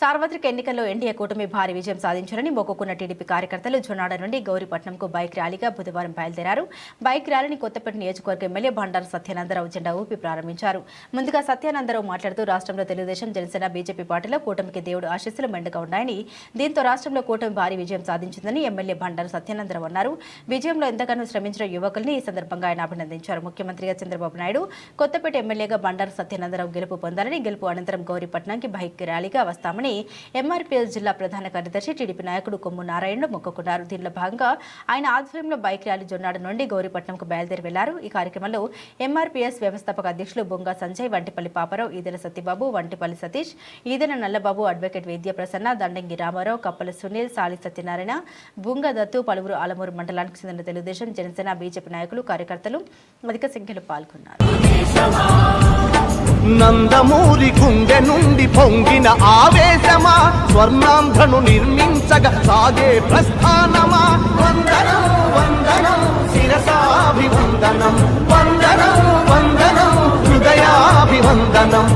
సార్వత్రిక ఎన్నికల్లో ఎన్డీఏ కూటమి భారీ విజయం సాధించారని మొక్కుకున్న టీడీపీ కార్యకర్తలు జొనాడ నుండి గౌరీపట్నంకు బైక్ ర్యాలీగా బుధవారం బయలుదేరారు. బైక్ ర్యాలీని కొత్తపేట నియోజకవర్గ ఎమ్మెల్యే బండారు సత్యానందరావు జెండా ఊపి ప్రారంభించారు. ముందుగా సత్యానందరావు మాట్లాడుతూ రాష్ట్రంలో తెలుగుదేశం జనసేన బీజేపీ పార్టీలో కూటమికి దేవుడు ఆశీస్సులు మెండుగా ఉన్నాయని దీంతో రాష్ట్రంలో కూటమి భారీ విజయం సాధించిందని ఎమ్మెల్యే బండారు సత్యానందరావు అన్నారు. విజయంలో ఎంతగానో శ్రమించిన యువకుల్ని ఈ సందర్భంగా ఆయన అభినందించారు. ముఖ్యమంత్రిగా చంద్రబాబు నాయుడు కొత్తపేట ఎమ్మెల్యేగా బండారు సత్యానందరావు గెలుపు పొందాలని గెలుపు అనంతరం గౌరీపట్నంకి బైక్ ర్యాలీగా వస్తామని ఎంఆర్పీఎస్ జిల్లా ప్రధాన కార్యదర్శి టీడీపీ నాయకుడు కొమ్ము నారాయణ మొక్కుకున్నారు. దీనిలో భాగంగా ఆయన ఆధ్వర్యంలో బైక్ ర్యాలీ జొన్నాడు నుండి గౌరీపట్నంకు బయలుదేరి వెళ్ళారు. ఈ కార్యక్రమంలో ఎంఆర్పీఎస్ వ్యవస్థాపక అధ్యక్షులు బొంగా సంజయ్ వంటిపల్లి పాపారావు ఈదెల సత్యబాబు వంటిపల్లి సతీష్ ఈదెల నల్లబాబు అడ్వకేట్ విద్య ప్రసన్న దండంగి రామారావు కప్పల సునీల్ సాలి సత్యనారాయణ బుంగ దత్తు పలువురు ఆలమూరు మండలానికి చెందిన తెలుగుదేశం జనసేన బీజేపీ నాయకులు కార్యకర్తలు అధిక సంఖ్యలో పాల్గొన్నారు. నందమూరి గుండె నుండి పొంగిన ఆవేశమా? స్వర్ణాంధ్రను నిర్మించగ సాగే ప్రస్థానమా? వందనం వందనం శిరసాభివందనం. వందనం వందనం హృదయాభివందనం.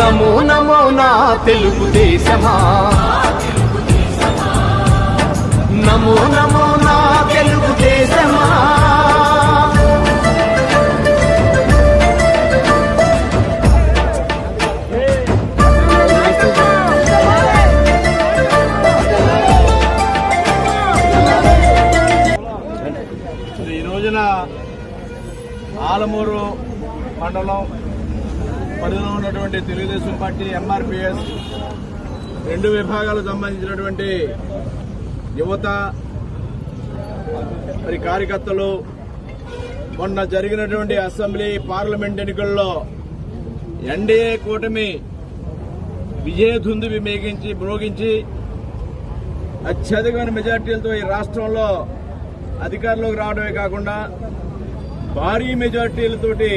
నమో నమో నా తెలుగుదేశమా నమో నమో నా తెలుగుదేశమా ఈ రోజున ఆలమూరు మండలం పరిధిలో ఉన్నటువంటి తెలుగుదేశం పార్టీ ఎంఆర్పిఎస్ రెండు విభాగాలకు సంబంధించినటువంటి యువత మరి కార్యకర్తలు మొన్న జరిగినటువంటి అసెంబ్లీ పార్లమెంట్ ఎన్నికల్లో ఎన్డీఏ కూటమి విజయధుందువి మేగించి మ్రోగించి అత్యధికమైన మెజార్టీలతో ఈ రాష్ట్రంలో అధికారంలోకి రావడమే కాకుండా భారీ మెజార్టీలతోటి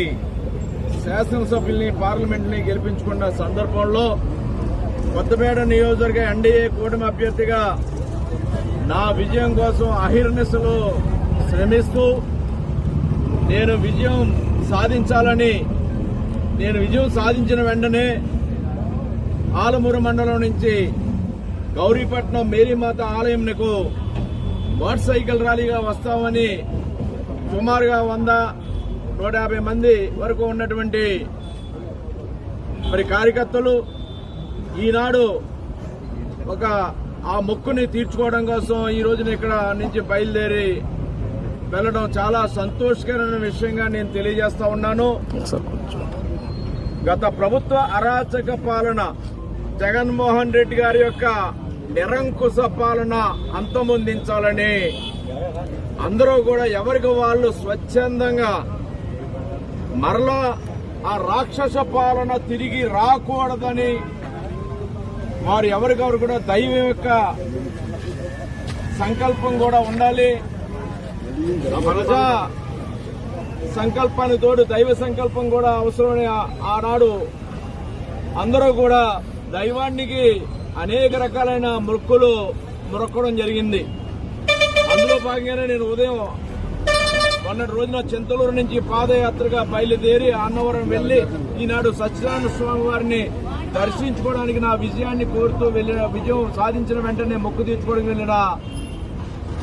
శాసనసభ్యుల్ని పార్లమెంట్ని గెలిపించుకున్న సందర్భంలో కొత్తపేట నియోజకవర్గ ఎన్డీఏ కూటమి అభ్యర్థిగా నా విజయం కోసం అహిర్నిశలు శ్రమిస్తూ నేను విజయం సాధించాలని నేను విజయం సాధించిన వెంటనే ఆలమూరు మండలం నుంచి గౌరీపట్నం మేరీమాత ఆలయంకు మోటార్ సైకిల్ ర్యాలీగా వస్తామని సుమారుగా వంద నూట యాభై మంది వరకు ఉన్నటువంటి మరి కార్యకర్తలు ఈనాడు ఒక ఆ మొక్కుని తీర్చుకోవడం కోసం ఈ రోజున ఇక్కడ నుంచి బయలుదేరి వెళ్ళడం చాలా సంతోషకరమైన విషయంగా నేను తెలియజేస్తా ఉన్నాను. గత ప్రభుత్వ అరాచక పాలన జగన్మోహన్ రెడ్డి గారి యొక్క నిరంకుశ పాలన అంతమొందించాలని అందరూ కూడా ఎవరికి వాళ్ళు స్వచ్ఛందంగా మరలా ఆ రాక్షస పాలన తిరిగి రాకూడదని వారు ఎవరికెవరు కూడా దైవం యొక్క సంకల్పం కూడా ఉండాలి. ప్రజా సంకల్పానికి తోడు దైవ సంకల్పం కూడా అవసరమని ఆనాడు అందరూ కూడా దైవానికి అనేక రకాలైన మొక్కులు మొరక్కడం జరిగింది. అందులో భాగంగానే నేను ఉదయం మొన్నటి రోజున చింతలూరు నుంచి పాదయాత్రగా బయలుదేరి అన్నవరం వెళ్ళి ఈనాడు సత్యనారాయణ స్వామి వారిని దర్శించుకోవడానికి నా విజయాన్ని కోరుతూ వెళ్ళిన విజయం సాధించిన వెంటనే మొక్కు తీర్చుకోవడానికి వెళ్ళిన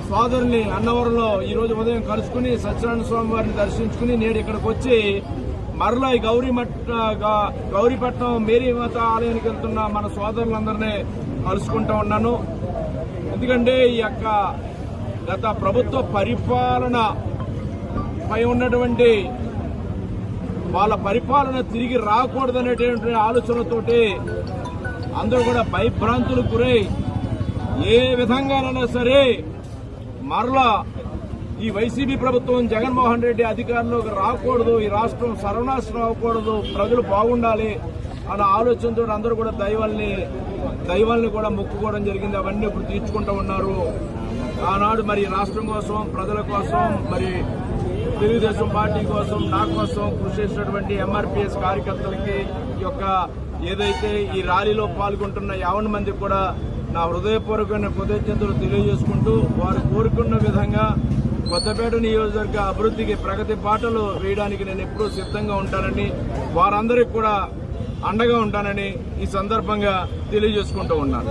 సోదరుని అన్నవరంలో ఈ రోజు ఉదయం కలుసుకుని సత్యనారాయణ స్వామి వారిని దర్శించుకుని నేడు ఇక్కడికి వచ్చి మరలా ఈ గౌరీమఠ గౌరీపట్నం మేరీమాత ఆలయానికి వెళ్తున్న మన సోదరులందరినీ కలుసుకుంటా ఉన్నాను. ఎందుకంటే ఈ యొక్క గత ప్రభుత్వ పరిపాలన పై ఉన్నటువంటి వాళ్ళ పరిపాలన తిరిగి రాకూడదనేటువంటి ఆలోచనతోటి అందరూ కూడా భయభ్రాంతులు గురై ఏ విధంగానైనా సరే మరలా ఈ వైసీపీ ప్రభుత్వం జగన్మోహన్ రెడ్డి అధికారంలోకి రాకూడదు ఈ రాష్ట్రం సర్వనాశనం అవ్వకూడదు ప్రజలు బాగుండాలి అన్న ఆలోచనతో అందరూ కూడా దైవాల్ని దైవాల్ని కూడా మొక్కుకోవడం జరిగింది. అవన్నీ ఇప్పుడు తీర్చుకుంటూ ఉన్నారు. ఆనాడు మరి రాష్ట్రం కోసం ప్రజల కోసం మరి తెలుగుదేశం పార్టీ కోసం నా కోసం కృషి చేసినటువంటి ఎంఆర్పిఎస్ కార్యకర్తలకి ఈ యొక్క ఏదైతే ఈ ర్యాలీలో పాల్గొంటున్న యావన్ మంది కూడా నా హృదయపూర్వకమైన కృతజ్ఞతలు తెలియజేసుకుంటూ వారు కోరుకున్న విధంగా కొత్తపేట నియోజకవర్గ అభివృద్ధికి ప్రగతి బాటలు వేయడానికి నేను ఎప్పుడూ సిద్ధంగా ఉంటానని వారందరికీ కూడా అండగా ఉంటానని ఈ సందర్భంగా తెలియజేసుకుంటూ ఉన్నాను.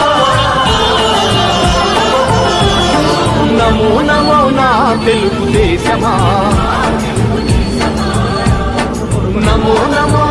నమో నమో నా తెలుగుదేశమా? నమో నమో